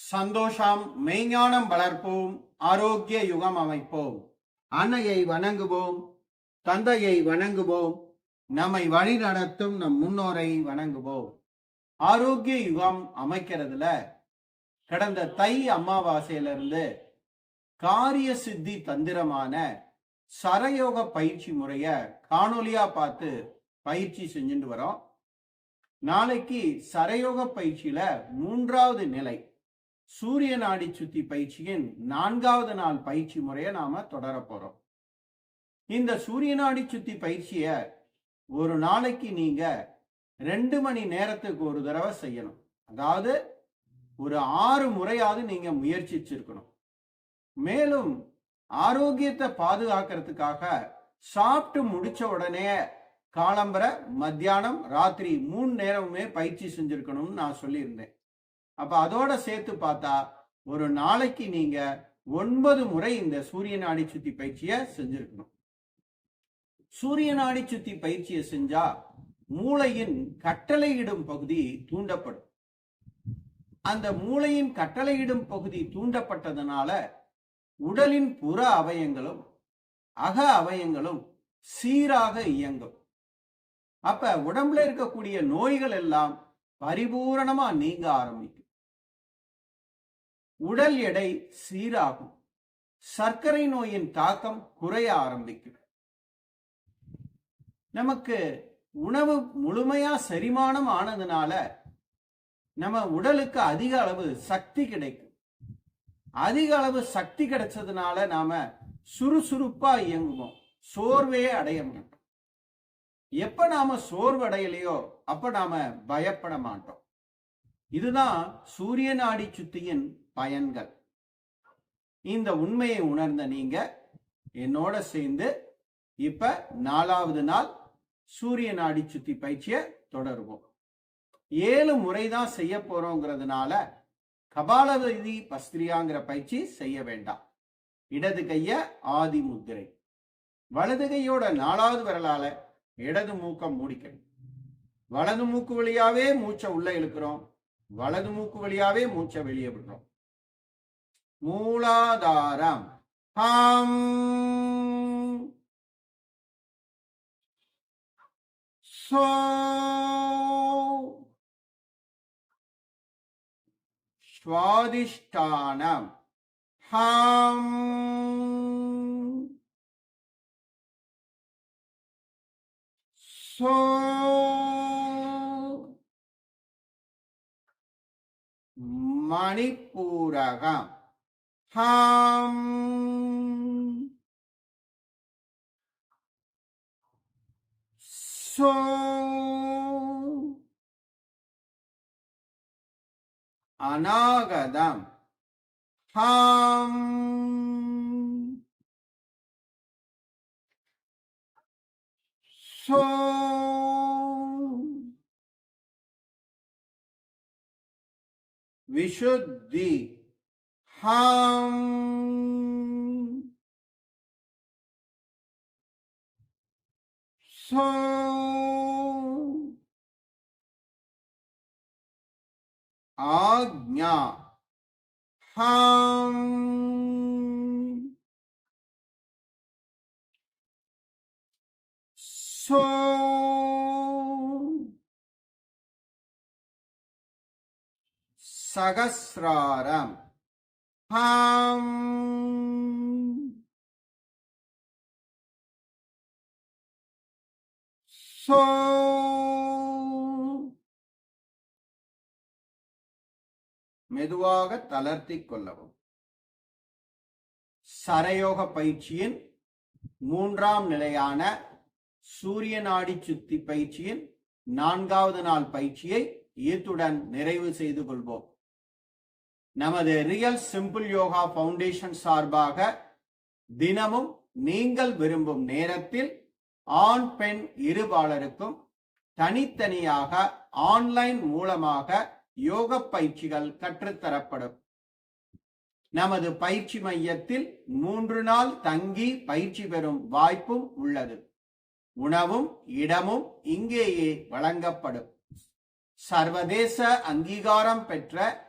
சந்தோஷம் மெய்ஞானம் வளர்ப்போம் ஆரோக்கிய யுகம் அமைப்போம். அன்னையை வணங்குவோம் தந்தையை வணங்குவோம் நம்மை வழி நடத்தும் நம் முன்னோரை வணங்குவோம். ஆரோக்கிய யுகம் அமைக்கிறதுல கடந்த தை அமாவாசையிலிருந்து காரிய சித்தி தந்திரமான சரயோக பயிற்சி முறைய காணொலியா பார்த்து பயிற்சி செஞ்சுட்டு வரோம். நாளைக்கு சரயோக பயிற்சியில மூன்றாவது நிலை. சூரிய நாடி சுத்தி பயிற்சியின் நான்காவது நாள் பயிற்சி முறையை நாம தொடர போறோம். இந்த சூரிய நாடி சுத்தி பயிற்சிய ஒரு நாளைக்கு நீங்க ரெண்டு மணி நேரத்துக்கு ஒரு தடவை செய்யணும். அதாவது ஒரு ஆறு முறையாவது நீங்க முயற்சிச்சிருக்கணும். மேலும் ஆரோக்கியத்தை பாதுகாக்கிறதுக்காக சாப்பிட்டு முடிச்ச உடனே காலம்பர மத்தியானம் ராத்திரி மூணு நேரமுமே பயிற்சி செஞ்சிருக்கணும்னு நான் சொல்லியிருந்தேன். அப்ப அதோட சேர்த்து பார்த்தா ஒரு நாளைக்கு நீங்க ஒன்பது முறை இந்த சூரிய நாடி சுத்தி பயிற்சியை செஞ்சிருக்கணும். சூரிய நாடி சுத்தி பயிற்சியை செஞ்சா மூளையின் கட்டளையிடும் பகுதி தூண்டப்படும். அந்த மூளையின் கட்டளையிடும் பகுதி தூண்டப்பட்டதனால உடலின் புற அவயங்களும் அக அவயங்களும் சீராக இயங்கும். அப்ப உடம்புல இருக்கக்கூடிய நோய்கள் எல்லாம் பரிபூரணமா நீங்க ஆரம்பிக்கும். உடல் எடை சீராகும். சர்க்கரை நோயின் தாக்கம் குறைய ஆரம்பிக்கும். நமக்கு உணவு முழுமையா செரிமானம் ஆனதுனால நம்ம உடலுக்கு அதிக அளவு சக்தி கிடைக்கும். அதிக அளவு சக்தி கிடைச்சதுனால நாம சுறுசுறுப்பா இயங்குவோம். சோர்வே அடைய மாட்டோம். எப்ப நாம சோர்வடையலையோ அப்ப நாம பயப்பட மாட்டோம். இதுதான் சூரிய நாடி சுத்தியின் பயன்கள். இந்த உண்மையை உணர்ந்த நீங்க என்னோட சேர்ந்து இப்ப நாலாவது நாள் சூரிய நாடி சுத்தி பயிற்சியை தொடருவோம். ஏழு முறை தான் செய்ய போறோங்கிறதுனால கபாலவதி பஸ்திரியாங்கிற பயிற்சி செய்ய வேண்டாம். இடது கைய ஆதி முத்திரை. வலது கையோட நாலாவது விரலால இடது மூக்கம் மூடிக்கணும். வலது மூக்கு வழியாவே மூச்சை உள்ள இழுக்கிறோம். வலது மூக்கு வழியாவே மூச்சை வெளியே விடுறோம். மூலாதாரம் ஹம் சோ சுவாதிஷ்டானம் ஹம் so மணிப்பூரகம் hum so. Anagadam. Hum so. Vishuddhi. हम सो आज्ञा। हम सो सहस्रारम्भ Um, மெதுவாக தளர்த்திக் கொள்ளவும். சரயோக பயிற்சியின் மூன்றாம் நிலையான சூரிய நாடி சுத்தி பயிற்சியின் நான்காவது நாள் பயிற்சியை இத்துடன் நிறைவு செய்து கொள்வோம். நமது ரியல் சிம்பிள் யோகா பவுண்டேஷன் சார்பாக தினமும் நீங்கள் விரும்பும் நேரத்தில் ஆண் பெண் இருபாலருக்கும் தனித்தனியாக ஆன்லைன் மூலமாக யோக பயிற்சிகள் கற்றுத்தரப்படும். நமது பயிற்சி மையத்தில் மூன்று நாள் தங்கி பயிற்சி பெறும் வாய்ப்பும் உள்ளது. உணவும் இடமும் இங்கேயே வழங்கப்படும். சர்வதேச அங்கீகாரம் பெற்ற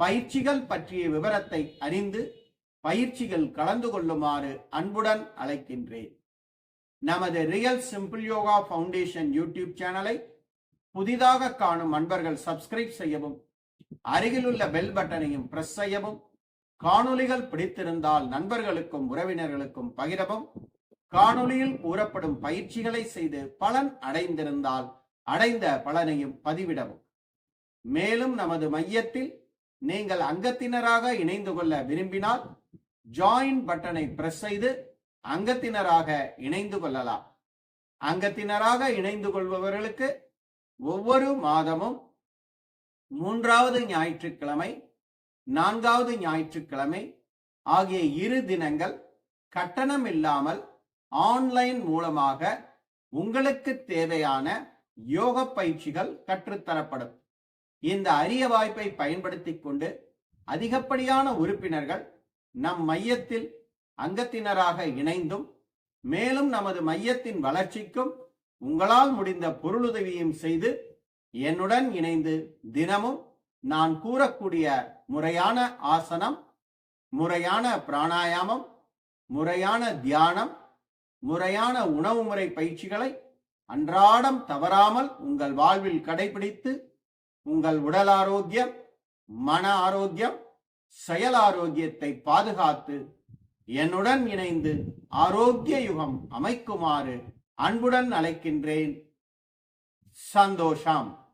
பயிற்சிகள் பற்றிய விவரத்தை அறிந்து பயிற்சிகள் கலந்து கொள்ளுமாறு அன்புடன் அழைக்கின்றேன். நமது real simple yoga foundation YouTube சேனலை புதிதாக காணும் அன்பர்கள் சப்ஸ்கிரைப் செய்யவும் அருகிலுள்ள பெல் பட்டனையும் பிரஸ் செய்யவும் காணொளிகள் பிடித்திருந்தால் நண்பர்களுக்கும் உறவினர்களுக்கும் பகிரவும் காணொளியில் கூறப்படும் பயிற்சிகளை செய்து பலன் அடைந்திருந்தால் அடைந்த பலனையும் பதிவிடவும். மேலும் நமது மையத்தில் நீங்கள் அங்கத்தினராக இணைந்து கொள்ள விரும்பினால் ஜாயின் பட்டனை பிரஸ் செய்து அங்கத்தினராக இணைந்து கொள்ளலாம். அங்கத்தினராக இணைந்து கொள்பவர்களுக்கு ஒவ்வொரு மாதமும் மூன்றாவது ஞாயிற்றுக்கிழமை நான்காவது ஞாயிற்றுக்கிழமை ஆகிய இரு தினங்கள் கட்டணம் இல்லாமல் ஆன்லைன் மூலமாக உங்களுக்கு தேவையான யோக பயிற்சிகள் கற்றுத்தரப்படும். இந்த அரிய வாய்ப்பை பயன்படுத்திக் கொண்டு அதிகப்படியான உறுப்பினர்கள் நம் மையத்தில் அங்கத்தினராக இணைந்தும் மேலும் நமது மையத்தின் வளர்ச்சிக்கும் உங்களால் முடிந்த பொருளுதவியும் செய்து என்னுடன் இணைந்து தினமும் நான் கூறக்கூடிய முறையான ஆசனம் முறையான பிராணாயாமம் முறையான தியானம் முறையான உணவு முறை பயிற்சிகளை அன்றாடம் தவறாமல் உங்கள் வாழ்வில் கடைபிடித்து உங்கள் உடல் ஆரோக்கியம் மன ஆரோக்கியம் செயல் ஆரோக்கியத்தை பாதுகாத்து என்னுடன் இணைந்து ஆரோக்கிய யுகம் அமைக்குமாறு அன்புடன் அழைக்கின்றேன். சந்தோஷம்.